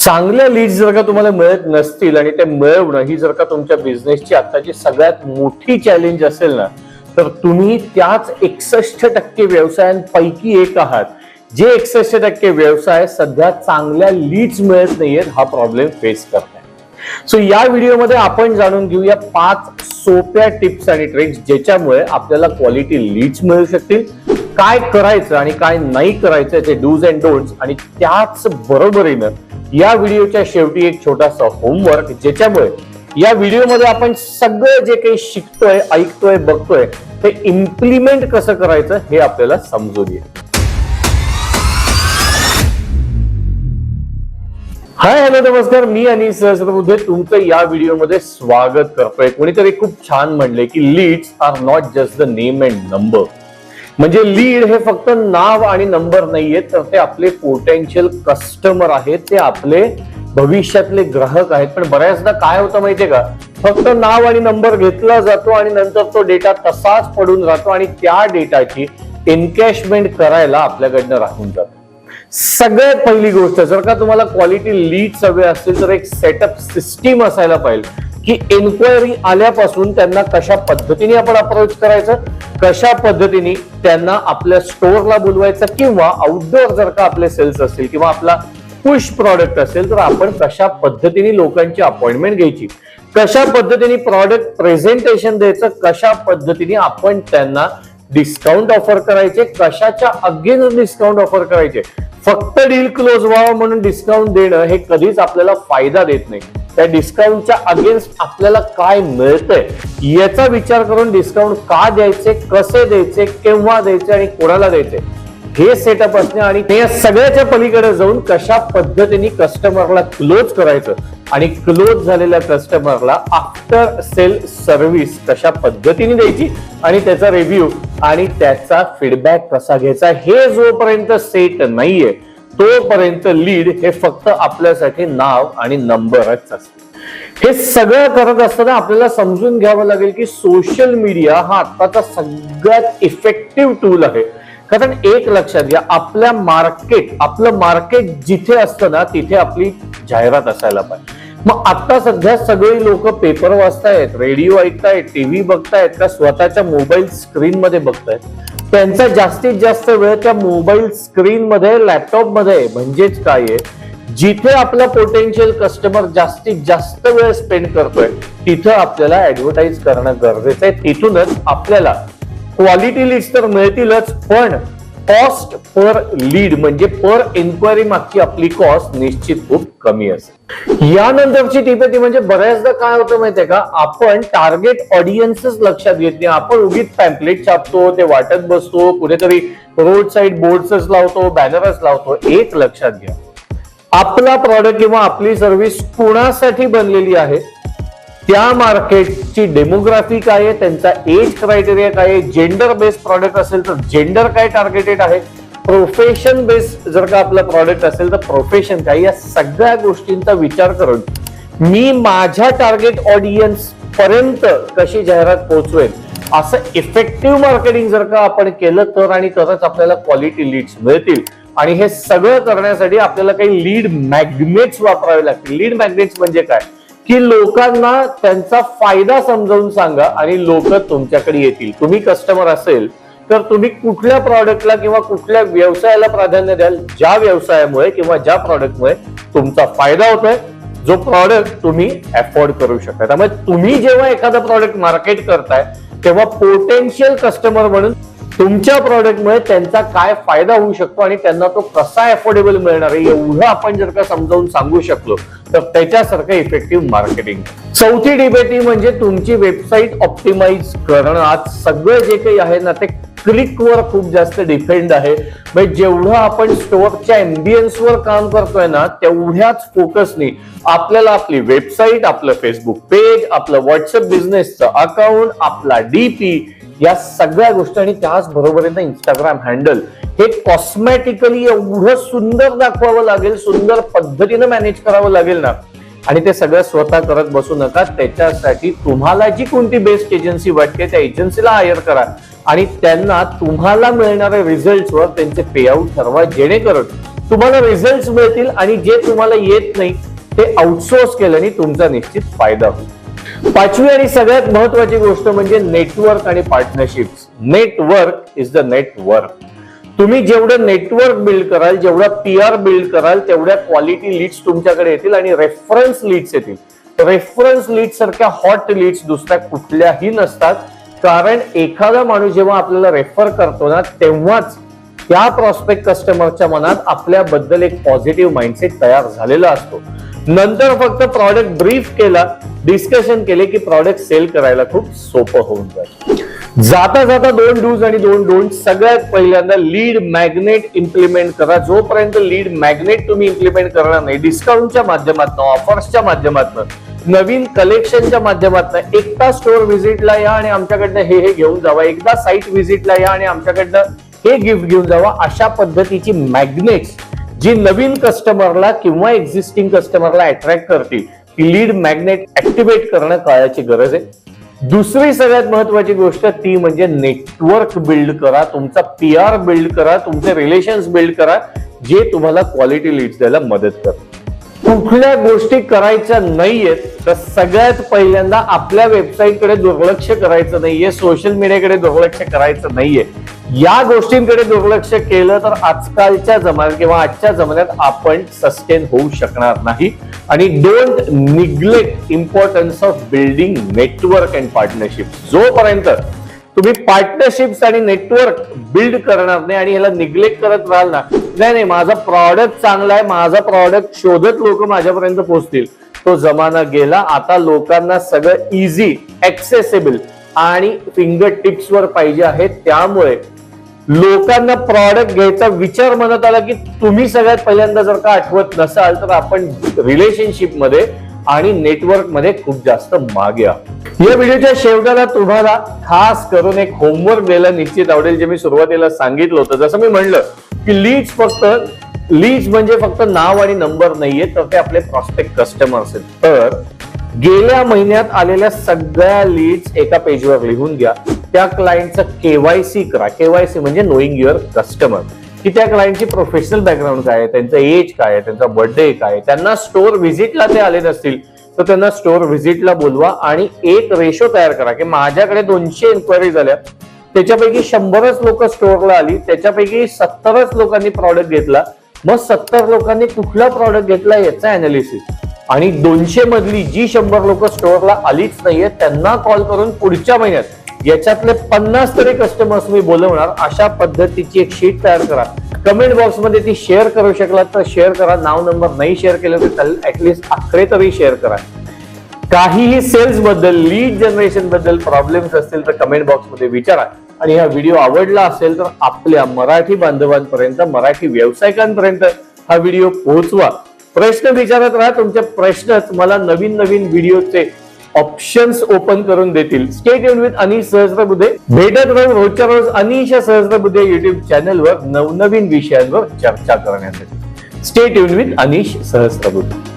चांगल्या लीड जर का तुम्हाला मिळत नसतील आणि ते मिळवणं ही जर का तुमच्या बिझनेसची आताची सगळ्यात मोठी चॅलेंज असेल ना तर तुम्ही त्याच एकसष्ट टक्के व्यवसायांपैकी एक आहात. जे एकसष्ट टक्के व्यवसाय सध्या चांगल्या लीड्स मिळत नाहीयेत हा प्रॉब्लेम फेस करताय. सो या व्हिडिओमध्ये आपण जाणून घेऊया पाच सोप्या टिप्स आणि ट्रिक्स ज्याच्यामुळे आपल्याला क्वालिटी लीड्स मिळू शकतील. काय करायचं आणि काय नाही करायचं ते डूज अँड डोंट्स आणि त्याच बरोबरीनं या व्हिडिओच्या शेवटी एक छोटासा होमवर्क ज्याच्यामुळे या व्हिडिओमध्ये आपण सगळं जे काही शिकतोय ऐकतोय बघतोय ते इम्प्लिमेंट कसं करायचं हे आपल्याला समजून येईल. हाय हॅलो नमस्कार. मी आणि सहस्रबुद्धे तुमचं या व्हिडिओमध्ये स्वागत करतोय. कोणीतरी खूप छान म्हणले की leads are not just the name and number म्हणजे लीड हे फक्त नाव आणि नंबर नाहीये तर ते आपले पोटेन्शियल कस्टमर आहेत ते आपले भविष्यातले ग्राहक आहेत. पण बऱ्याचदा काय होतं माहितीये का? फक्त नाव आणि नंबर घेतला जातो आणि नंतर तो डेटा तसाच पडून राहतो आणि त्या डेटाची एनकॅशमेंट करायला आपल्याकडनं राहून जातो. सगळ्यात पहिली गोष्ट जर का तुम्हाला क्वालिटी लीड हवे असतील तर एक सेटअप सिस्टीम असायला पाहिजे. की एन्क्वायरी आल्यापासून त्यांना कशा पद्धतीने आपण अप्रोच करायचं कशा पद्धतीने त्यांना आपल्या स्टोअरला बोलवायचं किंवा आउटडोअर जर का आपले सेल्स असतील किंवा आपला पुश प्रॉडक्ट असेल तर आपण कशा पद्धतीने लोकांची अपॉइंटमेंट घ्यायची? कशा पद्धतीने प्रॉडक्ट प्रेझेंटेशन द्यायचं? कशा पद्धतीने आपण त्यांना डिस्काउंट ऑफर करायचे? कशाच्या अगेन्स्ट डिस्काउंट ऑफर करायचे? फक्त डील क्लोज व्हावं म्हणून डिस्काउंट देणं हे कधीच आपल्याला फायदा देत नाही. त्या डिस्काउंटच्या अगेन्स्ट आपल्याला काय मिळतंय? याचा विचार करून डिस्काउंट का द्यायचे कसे द्यायचे केव्हा द्यायचे आणि कोणाला द्यायचे? हे सेटअप असणे आणि ते सगळ्याच्या पलीकडे जाऊन कशा पद्धतीने कस्टमरला क्लोज करायचं आणि क्लोज झालेल्या कस्टमरला आफ्टर सेल सर्व्हिस कशा पद्धतीने द्यायची आणि त्याचा रिव्ह्यू आणि त्याचा फीडबॅक कसा घ्यायचा हे जोपर्यंत सेट नाहीये तोपर्यंत लीड हे फक्त आपल्यासाठी नाव आणि नंबरच असते. हे सगळं करत असताना आपल्याला समजून घ्यावं लागेल की सोशल मीडिया हा आत्ताचा सगळ्यात इफेक्टिव्ह टूल आहे. कारण एक लक्षात घ्या आपल्या मार्केट आपलं मार्केट जिथे असतं ना तिथे आपली जाहिरात असायला पाहिजे. मग आता सध्या सगळी लोक पेपर वाचतायत रेडिओ ऐकतायत टीव्ही बघतायत का स्वतःच्या मोबाईल स्क्रीन मध्ये बघतायत. त्यांचा जास्तीत जास्त वेळ त्या मोबाईल स्क्रीन मध्ये लॅपटॉपमध्ये आहे. म्हणजेच काय आहे जिथे आपला पोटेन्शियल कस्टमर जास्तीत जास्त वेळ स्पेंड करतोय तिथं आपल्याला ऍडव्हर्टाईज करणं गरजेचं आहे तिथूनच आपल्याला क्वालिटी लीड्स तर मिळतीलच पण कॉस्ट पर लीड म्हणजे पर एन्क्वायरी मागची आपली कॉस्ट निश्चित खूप कमी असेल यानंतरची टीप आहे ती म्हणजे बऱ्याचदा काय होतं माहितीये का? आपण टार्गेट ऑडियन्सच लक्षात घेत नाही. आपण उगीच पॅम्पलेट छापतो ते वाटत बसतो कुठेतरी रोड साईड बोर्डच लावतो बॅनरच लावतो एक लक्षात घ्या. आपला प्रॉडक्ट किंवा आपली सर्व्हिस कुणासाठी बनलेली आहे? त्या मार्केटची डेमोग्राफी काय आहे त्यांचा एज क्रायटेरिया काय आहे जेंडर बेस्ड प्रॉडक्ट असेल तर जेंडर काय टार्गेटेड आहे? प्रोफेशन बेस्ड जर का आपलं प्रॉडक्ट असेल तर प्रोफेशन काय? या सगळ्या गोष्टींचा विचार करून मी माझ्या टार्गेट ऑडियन्स पर्यंत कशी जाहिरात पोहोचवेल असं इफेक्टिव्ह मार्केटिंग जर का आपण केलं तर आणि तरच आपल्याला क्वालिटी लीड्स मिळतील. आणि हे सगळं करण्यासाठी आपल्याला काही लीड मॅग्नेट्स वापरावे लागतील. लीड मॅग्नेट्स म्हणजे काय? की लोकांना त्यांचा फायदा समजावून सांगा आणि लोक तुमच्याकडे येतील. तुम्ही कस्टमर असेल तर तुम्ही कुठल्या प्रॉडक्टला किंवा कुठल्या व्यवसायाला प्राधान्य द्याल ज्या व्यवसायामुळे किंवा ज्या प्रॉडक्टमुळे तुमचा फायदा होतोय जो प्रॉडक्ट तुम्ही अफोर्ड करू शकता. त्यामुळे तुम्ही जेव्हा एखादा प्रॉडक्ट मार्केट करताय तेव्हा पोटेन्शियल कस्टमर म्हणून तुमच्या प्रॉडक्टमुळे त्यांचा काय फायदा होऊ शकतो आणि त्यांना तो कसा अफोर्डेबल मिळणार आहे एवढं आपण जर का समजावून सांगू शकलो तर त्याच्यासारखं इफेक्टिव्ह मार्केटिंग चौथी डिबेटी म्हणजे तुमची वेबसाईट ऑप्टिमाइज करणं. आज सगळं जे काही आहे ना ते क्लिकवर खूप जास्त डिपेंड आहे. म्हणजे जेवढं आपण स्टोअरच्या एम्बियन्सवर काम करतोय ना तेवढ्याच फोकसने आपल्याला आपली वेबसाईट आपलं फेसबुक पेज आपलं व्हॉट्सअप बिझनेसचं अकाउंट आपला डीपी या सगळ्या गोष्टी आणि त्याच बरोबरीनं इंस्टाग्राम हँडल हे कॉस्मॅटिकली एवढं सुंदर दाखवावं लागेल सुंदर पद्धतीनं मॅनेज करावं लागेल ना. आणि ते सगळं स्वतः करत बसू नका. त्याच्यासाठी तुम्हाला जी कोणती बेस्ट एजन्सी वाटते त्या एजन्सीला हायर करा. आणि त्यांना तुम्हाला मिळणाऱ्या रिझल्टवर त्यांचे पे आउट ठरवा जेणेकरून तुम्हाला रिझल्ट मिळतील आणि जे तुम्हाला येत नाही ते आउटसोर्स केल्याने तुमचा निश्चित फायदा होईल. पाचवी आणि सगळ्यात महत्वाची गोष्ट म्हणजे नेटवर्क आणि partnership network is the network तुम्ही जेवढं नेटवर्क बिल्ड कराल जेवढा पी आर बिल्ड कराल तेवढ्या क्वालिटी लीड्स तुमच्याकडे येतील आणि रेफरन्स लीड्स येतील. रेफरन्स लीड सारख्या हॉट लीड्स दुसऱ्या कुठल्याही नसतात. कारण एखादा माणूस जेव्हा आपल्याला रेफर करतो ना तेव्हाच त्या प्रॉस्पेक्ट कस्टमरच्या मनात आपल्याबद्दल एक पॉझिटिव्ह माइंडसेट तयार झालेला असतो. नंतर फक्त प्रॉडक्ट ब्रीफ केला डिस्कशन केले की प्रॉडक्ट सेल करायला खूप सोपं होऊन जाईल. जाता जाता दोन डूज आणि दोन डोंट सगळ्यात पहिल्यांदा लीड मॅग्नेट इम्प्लिमेंट करा. जोपर्यंत लीड मॅग्नेट तुम्ही इम्प्लिमेंट करणार नाही डिस्काउंटच्या माध्यमातून ऑफर्सच्या माध्यमातून नवीन कलेक्शनच्या माध्यमातून एकदा स्टोअर व्हिजिटला या आणि आमच्याकडनं हे हे घेऊन जावा. एकदा साईट व्हिजिटला या आणि आमच्याकडनं हे गिफ्ट घेऊन जावा. अशा पद्धतीची मॅग्नेट्स जी नवीन कस्टमरला किंवा एक्झिस्टिंग कस्टमरला अट्रॅक्ट करतील ती लीड मॅग्नेट ऍक्टिव्हेट करणं काळाची गरज आहे. दुसरी सगळ्यात महत्वाची गोष्ट ती म्हणजे नेटवर्क बिल्ड करा तुमचा पी आर बिल्ड करा तुमचे रिलेशन्स बिल्ड करा जे तुम्हाला क्वालिटी लीड्स द्यायला मदत करतात कुठल्या गोष्टी करायच्या नाहीयेत तर सगळ्यात पहिल्यांदा आपल्या वेबसाईटकडे दुर्लक्ष करायचं नाहीये सोशल मीडियाकडे दुर्लक्ष करायचं नाहीये. या गोष्टींकडे दुर्लक्ष केलं तर आजकालच्या जमान्यात किंवा आजच्या जमान्यात आपण सस्टेन होऊ शकणार नाही. आणि don't neglect importance of building network and partnership जोपर्यंत तुम्ही पार्टनरशिप्स आणि नेटवर्क बिल्ड करणार नाही आणि ह्याला निग्लेक्ट करत राहाल ना नाही नाही माझा प्रॉडक्ट चांगला आहे माझा प्रॉडक्ट शोधत लोक माझ्यापर्यंत पोहोचतील. तो जमाना गेला आता लोकांना सगळं इझी ऍक्सेसिबल आणि फिंगर टिप्स वर पाहिजे आहे. त्यामुळे लोकांना प्रॉडक्ट घ्यायचा विचार म्हणत आला की तुम्ही सगळ्यात पहिल्यांदा जर का आठवत नसाल तर आपण रिलेशनशिपमध्ये आणि नेटवर्कमध्ये खूप जास्त मागे आहोत. या व्हिडिओच्या शेवटाला तुम्हाला खास करून एक होमवर्क द्यायला निश्चित आवडेल जे मी सुरुवातीला सांगितलं होतं. जसं मी म्हणलं की लीड्स फक्त लीड्स म्हणजे फक्त नाव आणि नंबर नाहीये तर ते आपले प्रॉस्पेक्ट कस्टमर आहेत. तर गेल्या महिन्यात आलेल्या सगळ्या लीड्स एका पेजवर लिहून घ्या. त्या क्लायंटचं केवायसी करा. केवायसी म्हणजे नोईंग युअर कस्टमर की त्या क्लायंटची प्रोफेशनल बॅकग्राऊंड काय आहे त्यांचं एज काय आहे त्यांचा बर्थडे काय आहे त्यांना स्टोअर व्हिजिटला ते आले नसतील तर त्यांना स्टोअर व्हिजिटला बोलवा आणि एक रेशो तयार करा की माझ्याकडे दोनशे इन्क्वायरी झाल्या. त्याच्यापैकी शंभरच लोक स्टोअरला आली त्याच्यापैकी सत्तरच लोकांनी प्रॉडक्ट घेतला. मग सत्तर लोकांनी कुठला प्रॉडक्ट घेतला याचा अनालिसिस आणि दोनशे मधली जी शंभर लोक स्टोअरला आलीच नाहीये त्यांना कॉल करून पुढच्या महिन्यात याच्यातले पन्नास तरी कस्टमर्स मी बोलवणार अशा पद्धतीची एक शीट तयार करा. कमेंट बॉक्समध्ये ती शेअर करू शकलात तर शेअर करा. नाव नंबर नाही शेअर केलं तर ऍटलिस्ट आकडे तरी शेअर करा. काहीही सेल्सबद्दल लीड जनरेशनबद्दल प्रॉब्लेम्स असतील तर कमेंट बॉक्समध्ये विचारा. आणि हा व्हिडिओ आवडला असेल तर आपल्या मराठी बांधवांपर्यंत मराठी व्यावसायिकांपर्यंत हा व्हिडिओ पोहोचवा. प्रश्न विचारत राहा. तुमचे प्रश्नच मला नवीन नवीन व्हिडिओचे ऑप्शन्स ओपन करून देतील. Stay tuned with Anish Sahasrabuddhe भेटत राहून रोजच्या रोज अनिश सहस्रबुद्धे युट्यूब चॅनलवर नवनवीन विषयांवर चर्चा करण्यासाठी. Stay tuned with Anish Sahasrabuddhe